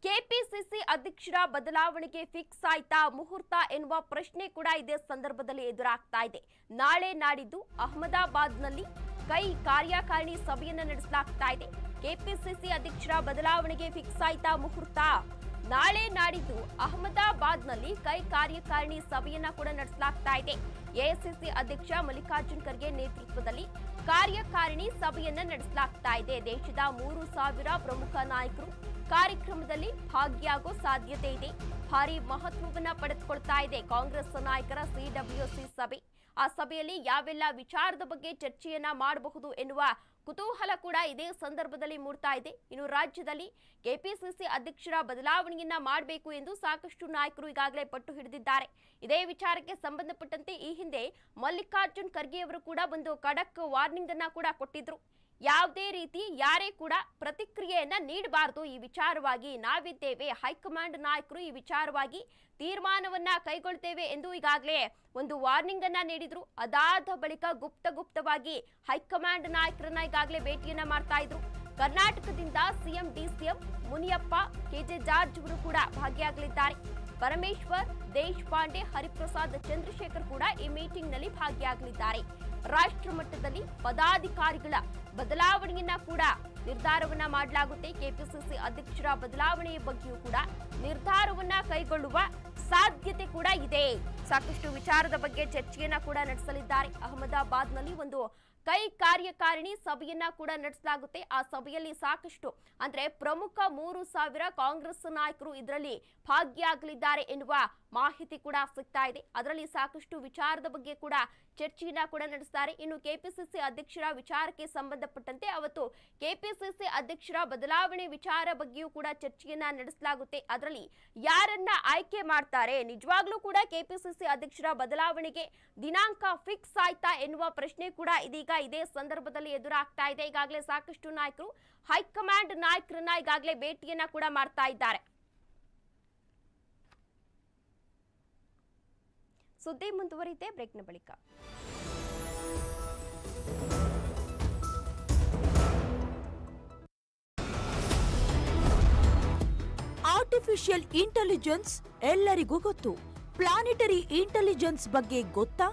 ಕೆಪಿಸಿಸಿ ಅಧ್ಯಕ್ಷರ ಬದಲಾವಣೆಗೆ ಫಿಕ್ಸ್ ಆಯ್ತಾ ಮುಹೂರ್ತ ಎನ್ನುವ ಪ್ರಶ್ನೆ ಕೂಡ ಇದೇ ಸಂದರ್ಭದಲ್ಲಿ ಎದುರಾಗ್ತಾ ಇದೆ. ನಾಳೆ ನಾಡಿದ್ದು ಅಹಮದಾಬಾದ್ನಲ್ಲಿ ಕೈ ಕಾರ್ಯಕಾರಿಣಿ ಸಭೆಯನ್ನು ನಡೆಸಲಾಗ್ತಾ ಇದೆ. ಕೆಪಿಸಿಸಿ ಅಧ್ಯಕ್ಷರ ಬದಲಾವಣೆಗೆ ಫಿಕ್ಸ್ ಆಯ್ತಾ ಮುಹೂರ್ತ? ನಾಳೆ ನಾಡಿದ್ದು ಅಹಮದಾಬಾದ್ನಲ್ಲಿ ಕೈ ಕಾರ್ಯಕಾರಿಣಿ ಸಭೆಯನ್ನ ಕೂಡ ನಡೆಸಲಾಗ್ತಾ ಇದೆ. ಎಐಸಿಸಿ ಅಧ್ಯಕ್ಷ ಮಲ್ಲಿಕಾರ್ಜುನ್ ಖರ್ಗೆ ನೇತೃತ್ವದಲ್ಲಿ ಕಾರ್ಯಕಾರಿಣಿ ಸಭೆಯನ್ನ ನಡೆಸಲಾಗ್ತಾ ಇದೆ. ದೇಶದ ಮೂರು ಸಾವಿರ ಪ್ರಮುಖ ನಾಯಕರು ಕಾರ್ಯಕ್ರಮದಲ್ಲಿ ಭಾಗಿಯಾಗೋ ಸಾಧ್ಯತೆ ಇದೆ. ಭಾರಿ ಮಹತ್ವವನ್ನ ಪಡೆದುಕೊಳ್ತಾ ಇದೆ ಕಾಂಗ್ರೆಸ್ ನಾಯಕರ ಸಿಡಬ್ಲ್ಯೂಸಿ ಸಭೆ. ಆ ಸಭೆಯಲ್ಲಿ ಯಾವೆಲ್ಲ ವಿಚಾರದ ಬಗ್ಗೆ ಚರ್ಚೆಯನ್ನ ಮಾಡಬಹುದು ಎನ್ನುವ ಕುತೂಹಲ ಕೂಡ ಇದೇ ಸಂದರ್ಭದಲ್ಲಿ ಮೂಡ್ತಾ ಇದೆ. ಇನ್ನು ರಾಜ್ಯದಲ್ಲಿ ಕೆಪಿಸಿಸಿ ಅಧ್ಯಕ್ಷರ ಬದಲಾವಣೆಯನ್ನ ಮಾಡಬೇಕು ಎಂದು ಸಾಕಷ್ಟು ನಾಯಕರು ಈಗಾಗಲೇ ಪಟ್ಟು ಹಿಡಿದಿದ್ದಾರೆ. ಇದೇ ವಿಚಾರಕ್ಕೆ ಸಂಬಂಧಪಟ್ಟಂತೆ ಈ ಹಿಂದೆ ಮಲ್ಲಿಕಾರ್ಜುನ್ ಖರ್ಗೆ ಅವರು ಕೂಡ ಒಂದು ಖಡಕ್ ವಾರ್ನಿಂಗ್ ಅನ್ನ ಕೂಡ ಕೊಟ್ಟಿದ್ರು. ಯಾವುದೇ ರೀತಿ ಯಾರೇ ಕೂಡ ಪ್ರತಿಕ್ರಿಯೆಯನ್ನ ನೀಡಬಾರದು. ಈ ವಿಚಾರವಾಗಿ ನಾವಿದ್ದೇವೆ. ಹೈಕಮಾಂಡ್ ನಾಯಕರು ಈ ವಿಚಾರವಾಗಿ ತೀರ್ಮಾನವನ್ನ ಕೈಗೊಳ್ತೇವೆ ಎಂದು ಈಗಾಗಲೇ ಒಂದು ವಾರ್ನಿಂಗ್ ಅನ್ನ ನೀಡಿದ್ರು. ಅದಾದ ಬಳಿಕ ಗುಪ್ತ ಗುಪ್ತವಾಗಿ ಹೈಕಮಾಂಡ್ ನಾಯಕರನ್ನ ಈಗಾಗಲೇ ಭೇಟಿಯನ್ನ ಮಾಡ್ತಾ ಇದ್ರು. ಕರ್ನಾಟಕದಿಂದ CM DCM Muniyappa K J George ಅವರು ಕೂಡ ಭಾಗಿಯಾಗಲಿದ್ದಾರೆ. ಪರಮೇಶ್ವರ್ ದೇಶಪಾಂಡೆ ಹರಿಪ್ರಸಾದ್ ಚಂದ್ರಶೇಖರ್ ಕೂಡ ಈ ಮೀಟಿಂಗ್ನಲ್ಲಿ ಭಾಗಿಯಾಗಲಿದ್ದಾರೆ. ರಾಷ್ಟ್ರ ಮಟ್ಟದಲ್ಲಿ ಪದಾಧಿಕಾರಿಗಳ ಬದಲಾವಣೆಯನ್ನ ಕೂಡ ನಿರ್ಧಾರವನ್ನ ಮಾಡಲಾಗುತ್ತೆ. ಕೆಪಿಸಿಸಿ ಅಧ್ಯಕ್ಷರ ಬದಲಾವಣೆಯ ಬಗ್ಗೆಯೂ ಕೂಡ ನಿರ್ಧಾರವನ್ನ ಕೈಗೊಳ್ಳುವ ಸಾಧ್ಯತೆ ಕೂಡ ಇದೆ. ಸಾಕಷ್ಟು ವಿಚಾರದ ಬಗ್ಗೆ ಚರ್ಚೆಯನ್ನ ಕೂಡ ನಡೆಸಲಿದ್ದಾರೆ. ಅಹಮದಾಬಾದ್ನಲ್ಲಿ ಒಂದು ಕೈ ಕಾರ್ಯಕಾರಿಣಿ ಸಭೆಯನ್ನ ಕೂಡ ನಡೆಸಲಾಗುತ್ತೆ. ಆ ಸಭೆಯಲ್ಲಿ ಸಾಕಷ್ಟು ಅಂದ್ರೆ ಪ್ರಮುಖ ಮೂರು ಸಾವಿರ ಕಾಂಗ್ರೆಸ್ ನಾಯಕರು ಇದರಲ್ಲಿ ಭಾಗಿಯಾಗಲಿದ್ದಾರೆ ಎನ್ನುವ ಮಾಹಿತಿ ಕೂಡ ಸಿಗ್ತಾ ಇದೆ. ಅದರಲ್ಲಿ ಸಾಕಷ್ಟು ವಿಚಾರದ ಬಗ್ಗೆ ಕೂಡ ಚರ್ಚೆಯನ್ನ ಕೂಡ ನಡೆಸ್ತಾರೆ. ಇನ್ನು ಕೆಪಿಸಿಸಿ ಅಧ್ಯಕ್ಷರ ವಿಚಾರಕ್ಕೆ ಸಂಬಂಧಪಟ್ಟಂತೆ ಅವತ್ತು ಕೆಪಿಸಿಸಿ ಅಧ್ಯಕ್ಷರ ಬದಲಾವಣೆ ವಿಚಾರ ಬಗ್ಗೆಯೂ ಕೂಡ ಚರ್ಚೆಯನ್ನ ನಡೆಸಲಾಗುತ್ತೆ. ಅದರಲ್ಲಿ ಯಾರನ್ನ ಆಯ್ಕೆ ಮಾಡ್ತಾರೆ? ನಿಜವಾಗ್ಲೂ ಕೂಡ ಕೆಪಿಸಿಸಿ ಅಧ್ಯಕ್ಷರ ಬದಲಾವಣೆಗೆ ದಿನಾಂಕ ಫಿಕ್ಸ್ ಆಯ್ತಾ ಎನ್ನುವ ಪ್ರಶ್ನೆ ಕೂಡ ಇದೀಗ ಇದೇ ಸಂದರ್ಭದಲ್ಲಿ ಎದುರಾಗ್ತಾ ಇದೆ. ಈಗಾಗಲೇ ಸಾಕಷ್ಟು ನಾಯಕರು, ಹೈಕಮಾಂಡ್ ನಾಯಕರನ್ನ ಈಗಾಗಲೇ ಭೇಟಿಯನ್ನ ಕೂಡ ಮಾಡ್ತಾ ಇದ್ದಾರೆ. ಸುದ್ದಿ ಮುಂದುವರಿಯುತ್ತೆ. ಬ್ರೇಕ್ನ ಬಳಿಕ. ಆರ್ಟಿಫಿಷಿಯಲ್ ಇಂಟೆಲಿಜೆನ್ಸ್ ಎಲ್ಲರಿಗೂ ಗೊತ್ತು. ಪ್ಲಾನೆಟರಿ ಇಂಟೆಲಿಜೆನ್ಸ್ ಬಗ್ಗೆ ಗೊತ್ತಾ?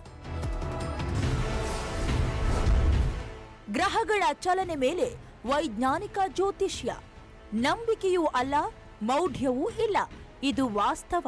ಗ್ರಹಗಳ ಚಲನೆ ಮೇಲೆ ವೈಜ್ಞಾನಿಕ ಜ್ಯೋತಿಷ್ಯ. ನಂಬಿಕೆಯೂ ಅಲ್ಲ, ಮೌಢ್ಯವೂ ಇಲ್ಲ. ಇದು ವಾಸ್ತವ.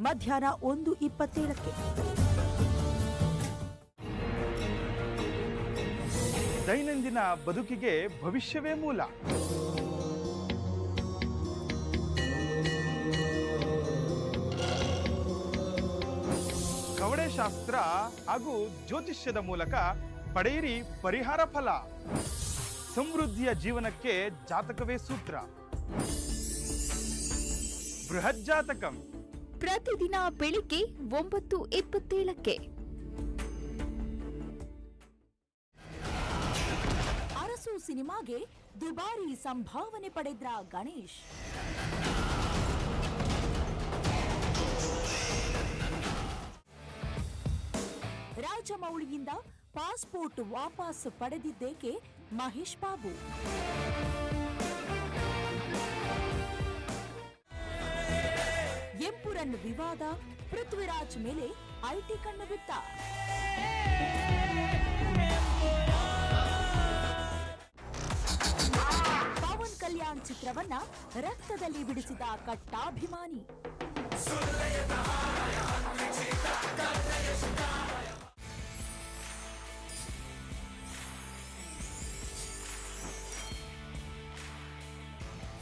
ಮಧ್ಯಾಹ್ನ ಒಂದು ಇಪ್ಪತ್ತೇಳಕ್ಕೆ. ದೈನಂದಿನ ಬದುಕಿಗೆ ಭವಿಷ್ಯವೇ ಮೂಲ. ಕವಡೆಶಾಸ್ತ್ರ ಹಾಗೂ ಜ್ಯೋತಿಷ್ಯದ ಮೂಲಕ ಪಡೆಯಿರಿ ಪರಿಹಾರ ಫಲ. ಸಮೃದ್ಧಿಯ ಜೀವನಕ್ಕೆ ಜಾತಕವೇ ಸೂತ್ರ. ಬೃಹತ್ ಜಾತಕಂ. ಪ್ರತಿದಿನ ಬೆಳಿಗ್ಗೆ ಒಂಬತ್ತು ಇಪ್ಪತ್ತೇಳಕ್ಕೆ. ಅರಸು ಸಿನಿಮಾಗೆ ದುಬಾರಿ ಸಂಭಾವನೆ ಪಡೆದ್ರ ಗಣೇಶ್. ರಾಜಮೌಳಿಯಿಂದ ಪಾಸ್ಪೋರ್ಟ್ ವಾಪಸ್ ಪಡೆದಿದ್ದೇಕೆ ಮಹೇಶ್ ಬಾಬು. ಎಂಪುರನ್ ವಿವಾದ, ಪೃಥ್ವಿರಾಜ್ ಮೇಲೆ ಐಟಿ ಕಣ್ಣು ಬಿತ್ತ ಪವನ್ ಕಲ್ಯಾಣ್ ಚಿತ್ರವನ್ನ ರಕ್ತದಲ್ಲಿ ಬಿಡಿಸಿದ ಕಟ್ಟಾಭಿಮಾನಿ.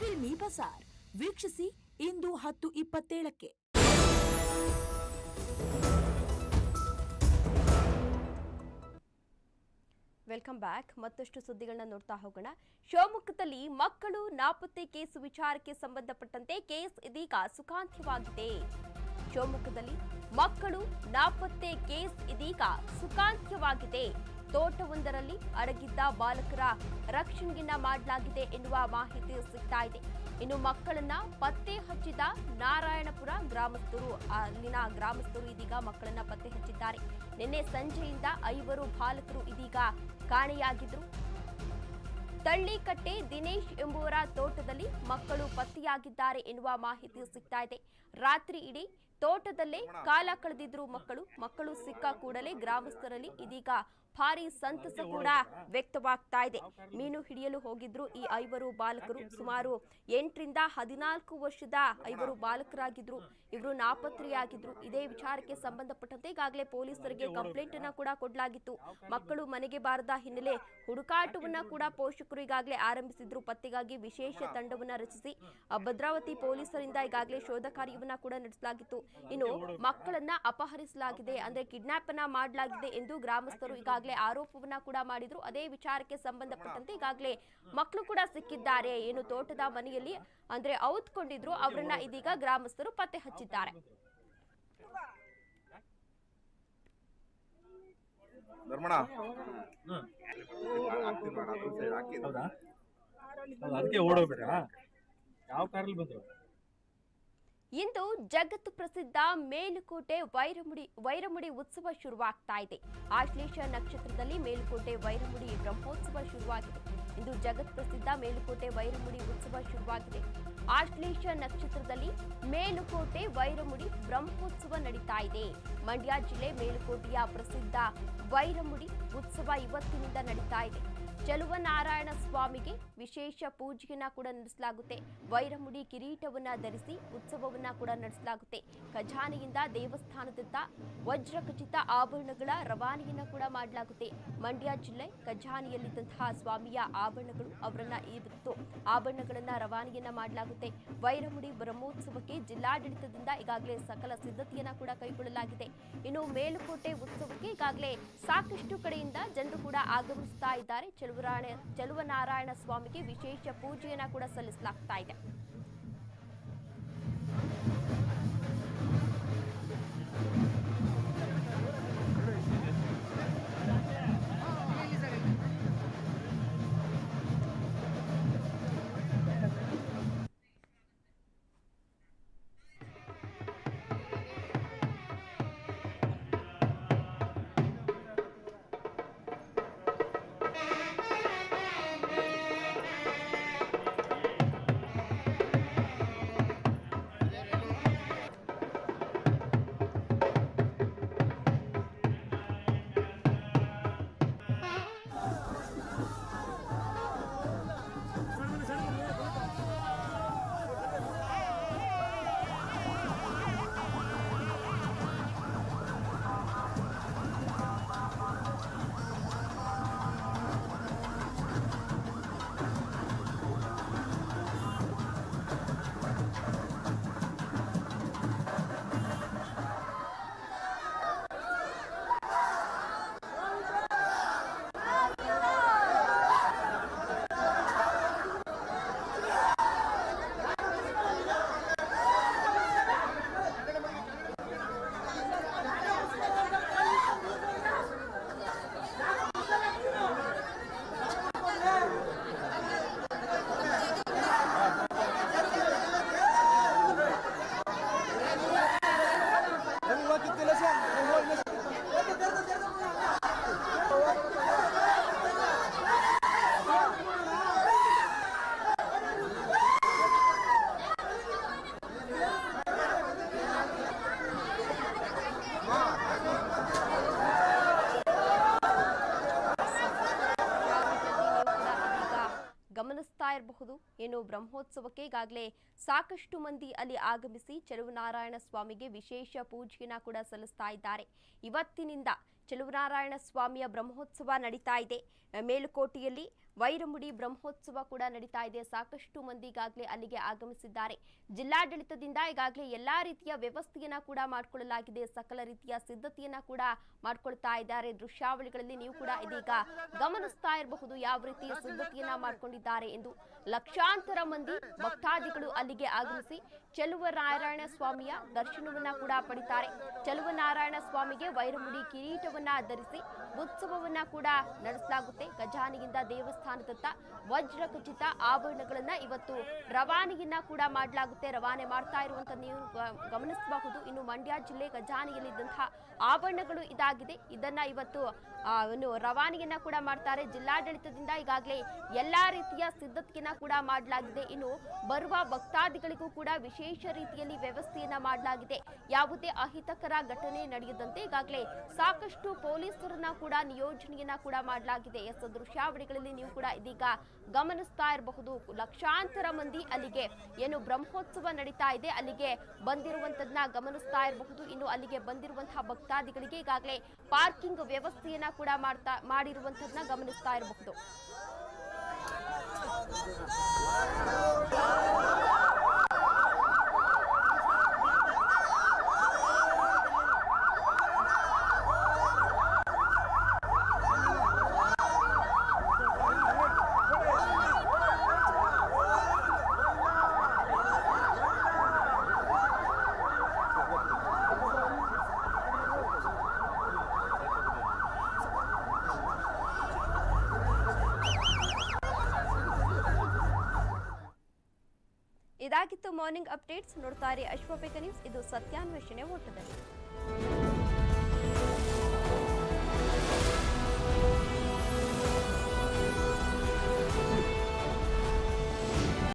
ಫಿಲ್ಮಿ ಬಸಾರ್ ವೀಕ್ಷಿಸಿ ಇಂದು ಹತ್ತು ಇಪ್ಪತ್ತೇಳಕ್ಕೆ. Welcome back. ಮತ್ತಷ್ಟು ಸುದ್ದಿಗಳನ್ನ ನೋಡ್ತಾ ಹೋಗೋಣ. ಶಿವಮೊಗ್ಗದಲ್ಲಿ ಮಕ್ಕಳು ನಾಪತ್ತೆ ಕೇಸು ವಿಚಾರಕ್ಕೆ ಸಂಬಂಧಪಟ್ಟಂತೆ ಕೇಸ್ ಇದೀಗ ಸುಖಾಂತ್ಯವಾಗಿದೆ. ಶಿವಮೊಗ್ಗದಲ್ಲಿ ಮಕ್ಕಳು ನಾಪತ್ತೆ ಕೇಸ್ ಇದೀಗ ಸುಖಾಂತ್ಯವಾಗಿದೆ. ತೋಟವೊಂದರಲ್ಲಿ ಅಡಗಿದ್ದ ಬಾಲಕರ ರಕ್ಷಣೆಯನ್ನ ಮಾಡಲಾಗಿದೆ ಎನ್ನುವ ಮಾಹಿತಿ ಸಿಗ್ತಾ ಇದೆ. ಇನ್ನು ಮಕ್ಕಳನ್ನ ಪತ್ತೆ ಹಚ್ಚಿದ ನಾರಾಯಣಪುರ ಗ್ರಾಮಸ್ಥರು, ಅಲ್ಲಿನ ಗ್ರಾಮಸ್ಥರು ಇದೀಗ ಮಕ್ಕಳನ್ನ ಪತ್ತೆ ಹಚ್ಚಿದ್ದಾರೆ. ನಿನ್ನೆ ಸಂಜೆಯಿಂದ ಐವರು ಬಾಲಕರು ಇದೀಗ ಕಾಣೆಯಾಗಿದ್ರು. ತಳ್ಳಿಕಟ್ಟೆ ದಿನೇಶ್ ಎಂಬುವರ ತೋಟದಲ್ಲಿ ಮಕ್ಕಳು ಪತ್ತೆಯಾಗಿದ್ದಾರೆ ಎನ್ನುವ ಮಾಹಿತಿ ಸಿಗ್ತಾ ಇದೆ. ರಾತ್ರಿ ಇಡೀ ತೋಟದಲ್ಲೇ ಕಾಲ ಕಳೆದಿದ್ರು ಮಕ್ಕಳು ಮಕ್ಕಳು ಸಿಕ್ಕ ಕೂಡಲೇ ಗ್ರಾಮಸ್ಥರಲ್ಲಿ ಇದೀಗ ಭಾರಿ ಸಂತಸ ಕೂಡ ವ್ಯಕ್ತವಾಗ್ತಾ ಇದೆ. ಮೀನು ಹಿಡಿಯಲು ಹೋಗಿದ್ರು ಈ ಐವರು ಬಾಲಕರು. ಸುಮಾರು ಎಂಟರಿಂದ ಹದಿನಾಲ್ಕು ವರ್ಷದ ಐವರು ಬಾಲಕರಾಗಿದ್ರು. ಇವರು ನಾಪತ್ರೆಯಾಗಿದ್ರು. ಇದೇ ವಿಚಾರಕ್ಕೆ ಸಂಬಂಧಪಟ್ಟಂತೆ ಈಗಾಗಲೇ ಪೊಲೀಸರಿಗೆ ಕಂಪ್ಲೇಂಟ್ ಅನ್ನ ಕೂಡ ಕೊಡಲಾಗಿತ್ತು. ಮಕ್ಕಳು ಮನೆಗೆ ಬಾರದ ಹಿನ್ನೆಲೆ ಹುಡುಕಾಟವನ್ನ ಕೂಡ ಪೋಷಕರು ಈಗಾಗಲೇ ಆರಂಭಿಸಿದ್ರು. ಪತ್ತೆಗಾಗಿ ವಿಶೇಷ ತಂಡವನ್ನ ರಚಿಸಿ ಭದ್ರಾವತಿ ಪೊಲೀಸರಿಂದ ಈಗಾಗಲೇ ಶೋಧ ಕಾರ್ಯವನ್ನ ಕೂಡ ನಡೆಸಲಾಗಿತ್ತು. ಇನ್ನು ಮಕ್ಕಳನ್ನ ಅಪಹರಿಸಲಾಗಿದೆ. ಅಂದ್ರೆ ಕಿಡ್ನಾಪ್ ಅನ್ನ ಮಾಡಲಾಗಿದೆ ಎಂದು ಗ್ರಾಮಸ್ಥರು ಈಗಾಗಲೇ ಆರೋಪವನ್ನ ಕೂಡ ಮಾಡಿದ್ರು. ಅದೇ ವಿಚಾರಕ್ಕೆ ಸಂಬಂಧಪಟ್ಟಂತೆ ಈಗಾಗಲೇ ಮಕ್ಕಳು ಕೂಡ ಸಿಕ್ಕಿದ್ದಾರೆ. ಏನು ತೋಟದ ಮನೆಯಲ್ಲಿ ಅಂದ್ರೆ ಔತ್ಕೊಂಡಿದ್ರು. ಅವರನ್ನ ಇದೀಗ ಗ್ರಾಮಸ್ಥರು ಪತ್ತೆ ಹಚ್ಚಿದ್ದಾರೆ. ಧರ್ಮಣ ಅದಕ್ಕೆ ಓಡೋಗ್ಬೇಡ ಯಾವ ಕಾರಲ್ಲಿ ಬಂದ್ರು? ಇಂದು ಜಗತ್ತು ಪ್ರಸಿದ್ಧ ಮೇಲುಕೋಟೆ ವೈರಮುಡಿ ವೈರಮುಡಿ ಉತ್ಸವ ಶುರುವಾಗ್ತಾ ಇದೆ. ಆಶ್ಲೇಷ ನಕ್ಷತ್ರದಲ್ಲಿ ಮೇಲುಕೋಟೆ ವೈರಮುಡಿ ಬ್ರಹ್ಮೋತ್ಸವ ಶುರುವಾಗಿದೆ. ಇಂದು ಜಗತ್ ಪ್ರಸಿದ್ಧ ಮೇಲುಕೋಟೆ ವೈರಮುಡಿ ಉತ್ಸವ ಶುರುವಾಗಿದೆ. ಆಶ್ಲೇಷ ನಕ್ಷತ್ರದಲ್ಲಿ ಮೇಲುಕೋಟೆ ವೈರಮುಡಿ ಬ್ರಹ್ಮೋತ್ಸವ ನಡೀತಾ ಇದೆ. ಮಂಡ್ಯ ಜಿಲ್ಲೆ ಮೇಲುಕೋಟೆಯ ಪ್ರಸಿದ್ಧ ವೈರಮುಡಿ ಉತ್ಸವ ಇವತ್ತಿನಿಂದ ನಡೀತಾ ಇದೆ. ಚಲುವನಾರಾಯಣ ಸ್ವಾಮಿಗೆ ವಿಶೇಷ ಪೂಜೆಯನ್ನ ಕೂಡ ನಡೆಸಲಾಗುತ್ತೆ. ವೈರಮುಡಿ ಕಿರೀಟವನ್ನ ಧರಿಸಿ ಉತ್ಸವವನ್ನ ಕೂಡ ನಡೆಸಲಾಗುತ್ತೆ. ಖಜಾನೆಯಿಂದ ದೇವಸ್ಥಾನದತ್ತ ವಜ್ರಖಚಿತ ಆಭರಣಗಳ ರವಾನೆಯನ್ನ ಕೂಡ ಮಾಡಲಾಗುತ್ತೆ. ಮಂಡ್ಯ ಜಿಲ್ಲೆ ಖಜಾನೆಯಲ್ಲಿದ್ದಂತಹ ಸ್ವಾಮಿಯ ಆಭರಣಗಳು ಅವರನ್ನ ಇವತ್ತು ಆಭರಣಗಳನ್ನ ರವಾನೆಯನ್ನ ಮಾಡಲಾಗುತ್ತೆ. ವೈರಮುಡಿ ಬ್ರಹ್ಮೋತ್ಸವಕ್ಕೆ ಜಿಲ್ಲಾಡಳಿತದಿಂದ ಈಗಾಗಲೇ ಸಕಲ ಸಿದ್ಧತೆಯನ್ನ ಕೂಡ ಕೈಗೊಳ್ಳಲಾಗಿದೆ. ಇನ್ನು ಮೇಲುಕೋಟೆ ಉತ್ಸವಕ್ಕೆ ಈಗಾಗಲೇ ಸಾಕಷ್ಟು ಕಡೆಯಿಂದ ಜನರು ಕೂಡ ಆಗಮಿಸ್ತಾ ಇದ್ದಾರೆ. ಚಲುವರಾಯ ಚೆಲುವನಾರಾಯಣ ಸ್ವಾಮಿಗೆ ವಿಶೇಷ ಪೂಜೆಯನ್ನ ಕೂಡ ಸಲ್ಲಿಸಲಾಗ್ತಾ ಇದೆ. ಇರಬಹುದು ಏನು ಬ್ರಹ್ಮೋತ್ಸವಕ್ಕೆ ಈಗಾಗಲೇ ಸಾಕಷ್ಟು ಮಂದಿ ಅಲ್ಲಿ ಆಗಮಿಸಿ ಚೆಲುವನಾರಾಯಣ ಸ್ವಾಮಿಗೆ ವಿಶೇಷ ಪೂಜೆಯನ್ನ ಕೂಡ ಸಲ್ಲಿಸ್ತಾ ಇದ್ದಾರೆ. ಇವತ್ತಿನಿಂದ ಚೆಲುವನಾರಾಯಣ ಸ್ವಾಮಿಯ ಬ್ರಹ್ಮೋತ್ಸವ ನಡೀತಾ ಇದೆ. ಮೇಲುಕೋಟೆಯಲ್ಲಿ ವೈರಮುಡಿ ಬ್ರಹ್ಮೋತ್ಸವ ಕೂಡ ನಡೀತಾ ಇದೆ. ಸಾಕಷ್ಟು ಮಂದಿ ಈಗಾಗಲೇ ಅಲ್ಲಿಗೆ ಆಗಮಿಸಿದ್ದಾರೆ. ಜಿಲ್ಲಾಡಳಿತದಿಂದ ಈಗಾಗಲೇ ಎಲ್ಲಾ ರೀತಿಯ ವ್ಯವಸ್ಥೆಯನ್ನ ಕೂಡ ಮಾಡಿಕೊಳ್ಳಲಾಗಿದೆ. ಸಕಲ ರೀತಿಯ ಸಿದ್ಧತೆಯನ್ನ ಕೂಡ ಮಾಡ್ಕೊಳ್ತಾ ಇದ್ದಾರೆ. ದೃಶ್ಯಾವಳಿಗಳಲ್ಲಿ ನೀವು ಕೂಡ ಇದೀಗ ಗಮನಿಸ್ತಾ ಇರಬಹುದು ಯಾವ ರೀತಿಯ ಸಿದ್ಧತೆಯನ್ನ ಮಾಡ್ಕೊಂಡಿದ್ದಾರೆ ಎಂದು. ಲಕ್ಷಾಂತರ ಮಂದಿ ಭಕ್ತಾದಿಗಳು ಅಲ್ಲಿಗೆ ಆಗಮಿಸಿ ಚೆಲುವನಾರಾಯಣ ಸ್ವಾಮಿಯ ದರ್ಶನವನ್ನ ಕೂಡ ಪಡಿತಾರೆ. ಚೆಲುವನಾರಾಯಣ ಸ್ವಾಮಿಗೆ ವೈರಮುಡಿ ಕಿರೀಟವನ್ನ ಧರಿಸಿ ಉತ್ಸವವನ್ನ ಕೂಡ ನಡೆಸಲಾಗುತ್ತೆ. ಖಜಾನೆಯಿಂದ ದೇವಸ್ಥಾನದತ್ತ ವಜ್ರ ಖಚಿತ ಆಭರಣಗಳನ್ನ ಇವತ್ತು ರವಾನೆಯನ್ನ ಕೂಡ ಮಾಡಲಾಗುತ್ತೆ. ರವಾನೆ ಮಾಡ್ತಾ ಇರುವಂತ ನೀವು ಗಮನಿಸಬಹುದು. ಇನ್ನು ಮಂಡ್ಯ ಜಿಲ್ಲೆ ಖಜಾನೆಯಲ್ಲಿದ್ದಂತಹ ಆಭರಣಗಳು ಇದಾಗಿದೆ. ಇದನ್ನ ಇವತ್ತು ರವಾನೆಯನ್ನ ಕೂಡ ಮಾಡ್ತಾರೆ. ಜಿಲ್ಲಾಡಳಿತದಿಂದ ಈಗಾಗಲೇ ಎಲ್ಲಾ ರೀತಿಯ ಸಿದ್ಧತೆಯನ್ನ ಕೂಡ ಮಾಡಲಾಗಿದೆ. ಇನ್ನು ಬರುವ ಭಕ್ತಾದಿಗಳಿಗೂ ಕೂಡ ವಿಶೇಷ ರೀತಿಯಲ್ಲಿ ವ್ಯವಸ್ಥೆಯನ್ನ ಮಾಡಲಾಗಿದೆ. ಯಾವುದೇ ಅಹಿತಕರ ಘಟನೆ ನಡೆಯದಂತೆ ಈಗಾಗಲೇ ಸಾಕಷ್ಟು ಪೊಲೀಸರನ್ನ ಕೂಡ ನಿಯೋಜನೆಯನ್ನ ಕೂಡ ಮಾಡಲಾಗಿದೆ. ಎಸ್ ದೃಶ್ಯಾವಳಿಗಳಲ್ಲಿ ನೀವು ಕೂಡ ಇದೀಗ ಗಮನಿಸ್ತಾ ಇರಬಹುದು. ಲಕ್ಷಾಂತರ ಮಂದಿ ಅಲ್ಲಿಗೆ ಏನು ಬ್ರಹ್ಮೋತ್ಸವ ನಡೀತಾ ಇದೆ. ಅಲ್ಲಿಗೆ ಬಂದಿರುವಂತದನ್ನ ಗಮನಿಸ್ತಾ ಇರಬಹುದು. ಇನ್ನು ಅಲ್ಲಿಗೆ ಬಂದಿರುವಂತಹ ಭಕ್ತಾದಿಗಳಿಗೆ ಈಗಾಗಲೇ ಪಾರ್ಕಿಂಗ್ ವ್ಯವಸ್ಥೆಯನ್ನ ಕೂಡ ಮಾಡ್ತಾ ಮಾಡಿರುವಂತದನ್ನ ಗಮನಿಸ್ತಾ ಇರಬಹುದು. go, go! ಮಾರ್ನಿಂಗ್ ಅಪ್ಡೇಟ್ಸ್ ನೋಡ್ತಾರೆ. ಅಶ್ವಪೇಕ ನ್ಯೂಸ್ ಇದು ಸತ್ಯಾನ್ವೇಷಣೆ ಓಟದಲ್ಲಿ